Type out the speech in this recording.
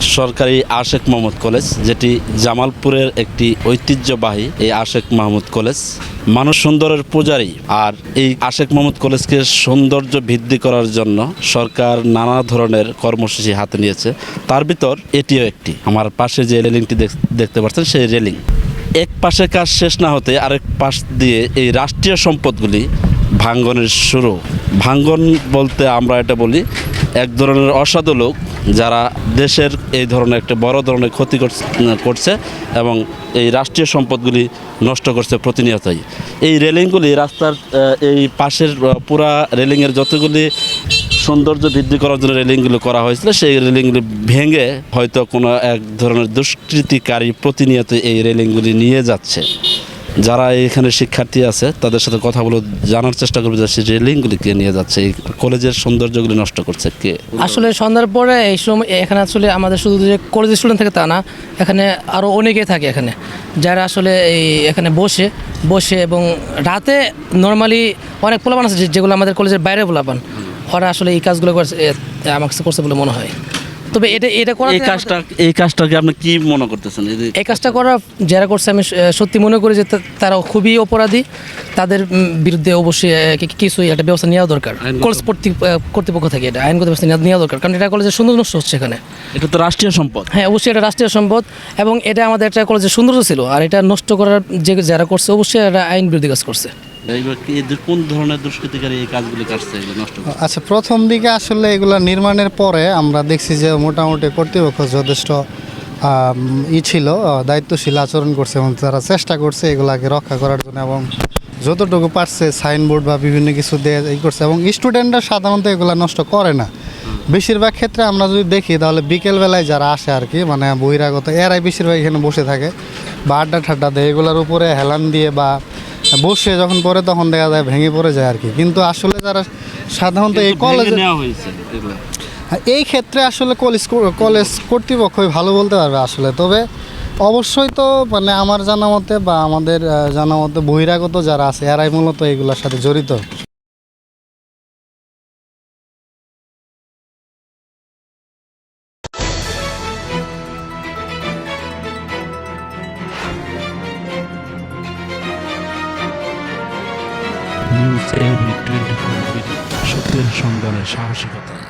সরকারি আশেক মোহাম্মদ কলেজ, যেটি জামালপুরের একটি ঐতিহ্যবাহী এই আশেক মাহমুদ কলেজ। মানুষ সুন্দরের পূজারী আর এই আশেক মোহাম্মদ কলেজকে সৌন্দর্য বৃদ্ধি করার জন্য সরকার নানা ধরনের কর্মসূচি হাতে নিয়েছে। তার ভিতর এটিও একটি। আমার পাশে যে রেলিংটি দেখ- দেখতে পাচ্ছেন, সেই রেলিং। এক পাশে কাজ শেষ না হতে আরেক পাশ দিয়ে এই রাষ্ট্রীয় সম্পদগুলি ভাঙ্গনের শুরু। ভাঙ্গন বলতে আমরা এটা বলি, এক ধরনের অসাধু লোক যারা দেশের এই ধরনের একটা বড় ধরনের ক্ষতি করছে- এবং এই রাষ্ট্রীয় সম্পদগুলি নষ্ট করছে প্রতিনিয়তই। এই রেলিংগুলি রাস্তার এই পাশের পুরা রেলিংয়ের যতগুলি সৌন্দর্য বৃদ্ধি করার জন্য রেলিংগুলো করা হয়েছিল, সেই রেলিংগুলি ভেঙে হয়তো কোনো এক ধরনের দুষ্কৃতিকারী প্রতিনিয়ত এই রেলিংগুলি নিয়ে যাচ্ছে। যারা এখানে শিক্ষার্থী আছে, তাদের সাথে কথা বলে জানার চেষ্টা করবে যে রেলিংগুলি কে নিয়ে যাচ্ছে, এই কলেজের সৌন্দর্যগুলি নষ্ট করছে কে? আসলে সন্ধ্যার পরে এই সময় এখানে আসলে আমাদের শুধু যে কলেজের স্টুডেন্ট থাকে তা না, এখানে আরও অনেকেই থাকে এখানে, যারা আসলে এই এখানে বসে বসে এবং রাতে নর্মালি অনেক পোলাপান আছে যেগুলো আমাদের কলেজের বাইরে পোলাপান, ওরা আসলে এই কাজগুলো করছে আমার কাছে করছে বলে মনে হয়। তবে এটা এটা করা এই কাজটা এই কাজটাকে আপনি কি মনে করতেছেন? এই কাজটা করা যারা করছে আমি সত্যি মনে করি যে তারা খুবই অপরাধী। তাদের বিরুদ্ধে অবশ্যই কিছু একটা ব্যবস্থা নেওয়া দরকার। কলেজ কর্তৃ- কর্তৃপক্ষ থেকে এটা আইনগত ব্যবস্থা নেওয়া- দরকার। কারণ এটা কলেজের সুন্দর নষ্ট হচ্ছে এখানে। এটা তো রাষ্ট্রীয় সম্পদ। হ্যাঁ অবশ্যই এটা রাষ্ট্রীয় সম্পদ এবং এটা আমাদের একটা কলেজের সৌন্দর্য ছিল। আর এটা নষ্ট করার যে যারা করছে অবশ্যই এটা আইন বিরোধী কাজ করছে। আচ্ছা প্রথম দিকে আসলে এগুলো নির্মাণের পরে আমরা দেখছি যে মোটামুটি কর্তৃপক্ষ যথেষ্ট ই ছিল দায়িত্বশীল আচরণ করছে এবং তারা চেষ্টা করছে এগুলাকে রক্ষা করার জন্য এবং যতটুকু পারছে সাইনবোর্ড বা বিভিন্ন কিছু দিয়ে ই করছে এবং স্টুডেন্টরা সাধারণত এগুলো নষ্ট করে না। বেশিরভাগ ক্ষেত্রে আমরা যদি দেখি তাহলে বিকেলবেলায় যারা আসে আর কি মানে বহিরাগত, এরাই বেশিরভাগ এখানে বসে থাকে বা আড্ডা ঠাড্ডা দেয়। এগুলোর উপরে হেলান দিয়ে বা বসে যখন পড়ে তখন দেখা যায় ভেঙে পড়ে যায় আর কি। কিন্তু আসলে যারা সাধারণত এই কলেজে এগুলো। এই ক্ষেত্রে আসলে কলেজ কলেজ কর্তৃপক্ষই ভালো বলতে পারবে আসলে। তবে অবশ্যই তো মানে আমার জানা মতে বা আমাদের জানা মতে বহিরাগত যারা আছে এরাই মূলত এগুলোর সাথে জড়িত। নিউজ এভরি টোয়েন্টি ফোর সত্যের সন্ধানের সাহসিকতা।